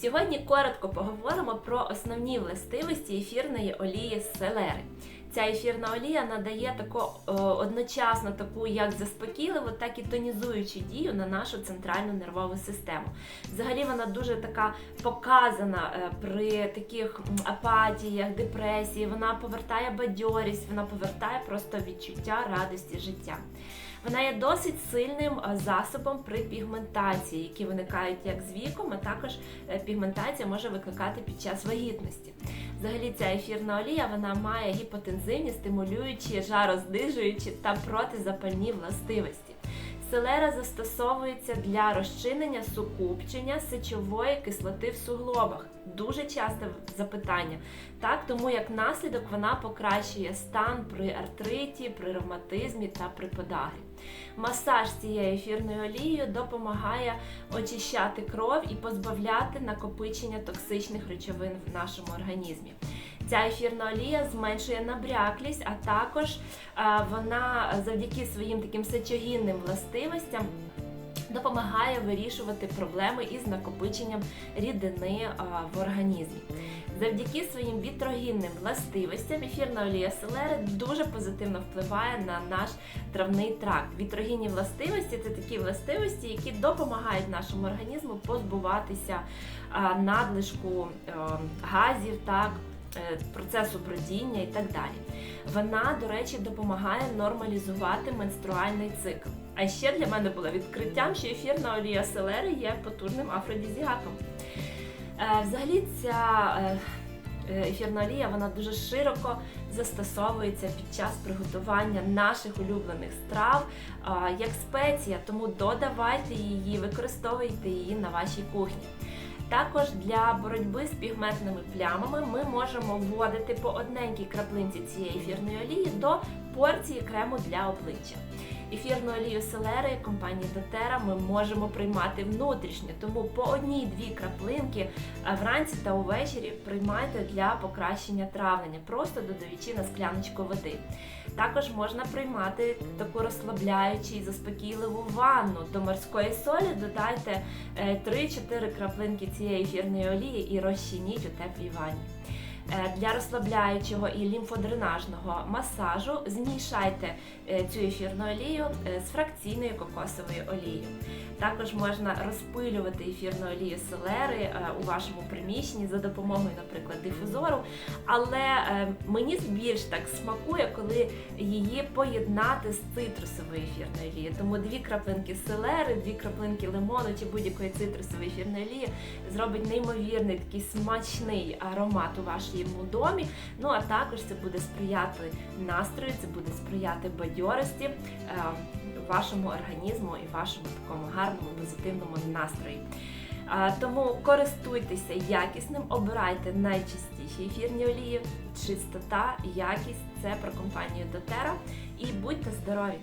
Сьогодні коротко поговоримо про основні властивості ефірної олії селери. Ця ефірна олія надає таку одночасно таку як заспокійливу, так і тонізуючу дію на нашу центральну нервову систему. Взагалі вона дуже така показана е, при таких апатіях, депресії. Вона повертає бадьорість, вона повертає просто відчуття радості життя. Вона є досить сильним е, засобом при пігментації, які виникають як з віком, а також е, пігментація може викликати під час вагітності. Взагалі, ця ефірна олія вона має гіпотензивні, стимулюючі, жарознижуючі та протизапальні властивості. Селера застосовується для розчинення сукупчення сечової кислоти в суглобах. Дуже часте запитання. Так, тому як наслідок вона покращує стан при артриті, при ревматизмі та при подагрі. Масаж цією ефірною олією допомагає очищати кров і позбавляти накопичення токсичних речовин в нашому організмі. Ця ефірна олія зменшує набряклість, а також е, вона завдяки своїм таким сечогінним властивостям допомагає вирішувати проблеми із накопиченням рідини е, в організмі. Завдяки своїм вітрогінним властивостям ефірна олія селери дуже позитивно впливає на наш травний тракт. Вітрогінні властивості це такі властивості, які допомагають нашому організму позбуватися е, надлишку газів, так, процесу бродіння і так далі. Вона, до речі, допомагає нормалізувати менструальний цикл. А ще для мене було відкриттям, що ефірна олія селери є потужним афродизіаком. Е, Взагалі, ця е, е, ефірна олія вона дуже широко застосовується під час приготування наших улюблених страв е, як спеція, тому додавайте її, використовуйте її на вашій кухні. Також для боротьби з пігментними плямами ми можемо вводити по одненькій краплинці цієї ефірної олії до порції крему для обличчя. Ефірну олію селери компанії Дотера ми можемо приймати внутрішньо, тому по одній-дві краплинки вранці та увечері приймайте для покращення травлення, просто додаючи на скляночку води. Також можна приймати таку розслабляючу і заспокійливу ванну. До морської солі додайте е, 3-4 краплинки цієї ефірної олії і розчиніть у теплій ванні. Е, Для розслабляючого і лімфодренажного масажу змішайте е, цю ефірну олію е, з фракційною кокосовою олією. Також можна розпилювати ефірну олію селери у вашому приміщенні за допомогою, наприклад, дифузору. Але мені більш так смакує, коли її поєднати з цитрусовою ефірною олією. Тому дві краплинки селери, дві краплинки лимону чи будь-якої цитрусової ефірної олії зробить неймовірний такий смачний аромат у вашому домі. Ну а також це буде сприяти настрою, це буде сприяти бадьорості. е, Вашому організму і вашому такому гарному позитивному настрої. А, Тому користуйтеся якісним, обирайте найчастіші ефірні олії, чистота, якість це про компанію Дотера і будьте здорові!